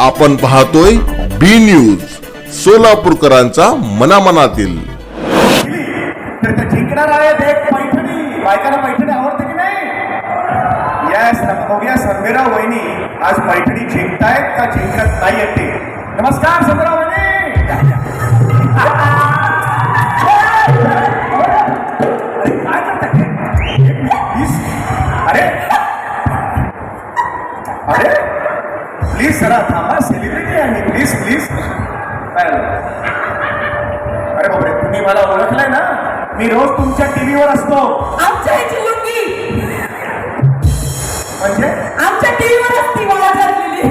आपण पाहतोय बी न्यूज सोलापूरकरांचा मनामनातील. तर जिंकणार आहेत एक बायकाला आवडते की नाही? वहिनी आज पैठणी जिंकतायत का जिंकत नाही येते नमस्कार संगीराव वहिनी. अरे अरे प्लीज जरा थांबा सेलिब्रिटी आहे मी. Please please. काय? अरे बापरे तुम्ही मला ओळखलंय ना? मी रोज तुमच्या टीव्हीवर असतो. आमच्या ह्याची लुंगी. म्हणजे? आमच्या टीव्हीवर असती मला ठरलेली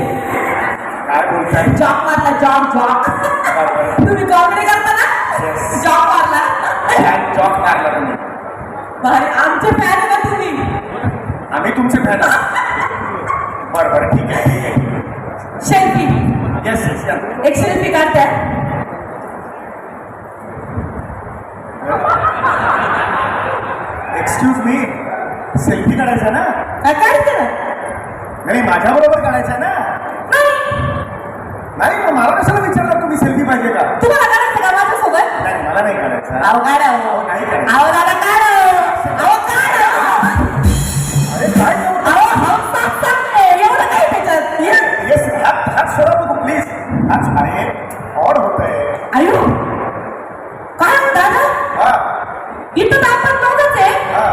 काय बोलताय? जॉब मारला जॉब जॉब तुम्ही कॉमेडी करता ना? Yes. जॉब मारला. जॉब मारला तुम्ही? भारी आमचे फॅन ना तुम्ही. आम्ही तुमचे फॅन बरं बरं ठीक आहे ठीक आहे. येस एक सेल्फी काढताय एक्सक्यूज मी सेल्फी काढायचा ना? काय काढते ना. नाही माझ्या बरोबर काढायचा ना? नाही. मग मला कशाला विचारलं तुम्ही सेल्फी पाहिजे का? तुम्हाला काढायचं का माझ्यासोबत? नाही मला नाही काढायचा. अहो काढा नाही काढायचं. अहो दादा अरे ऑड होत. आहे अयो काय हो दादा? हा. इथं तर आपण दोघंच आहे. हा.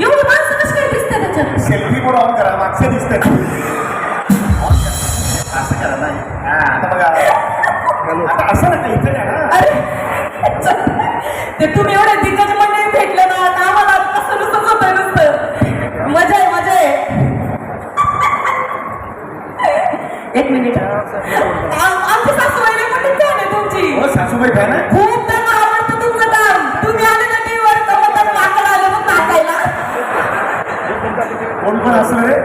एवढी माणसं कशी काय दिसते त्याच्यात? सेल्फी पण ऑन करा मागचे दिसते. असं करा नाही. हा आता बघा. आता असं नका इथे द्या ना. अरे. ते तुम्ही एवढे एक मिनिट. आमची सासूबाई नाही म्हणते फॅन आहे तुमची. हो सासूबाई फॅन आहे. खूप तर आवडतं तुमचं काम तुम्ही आले ना टीव्हीवर तर म्हणतात माकड आले मग नाचायला कोण पण असं आहे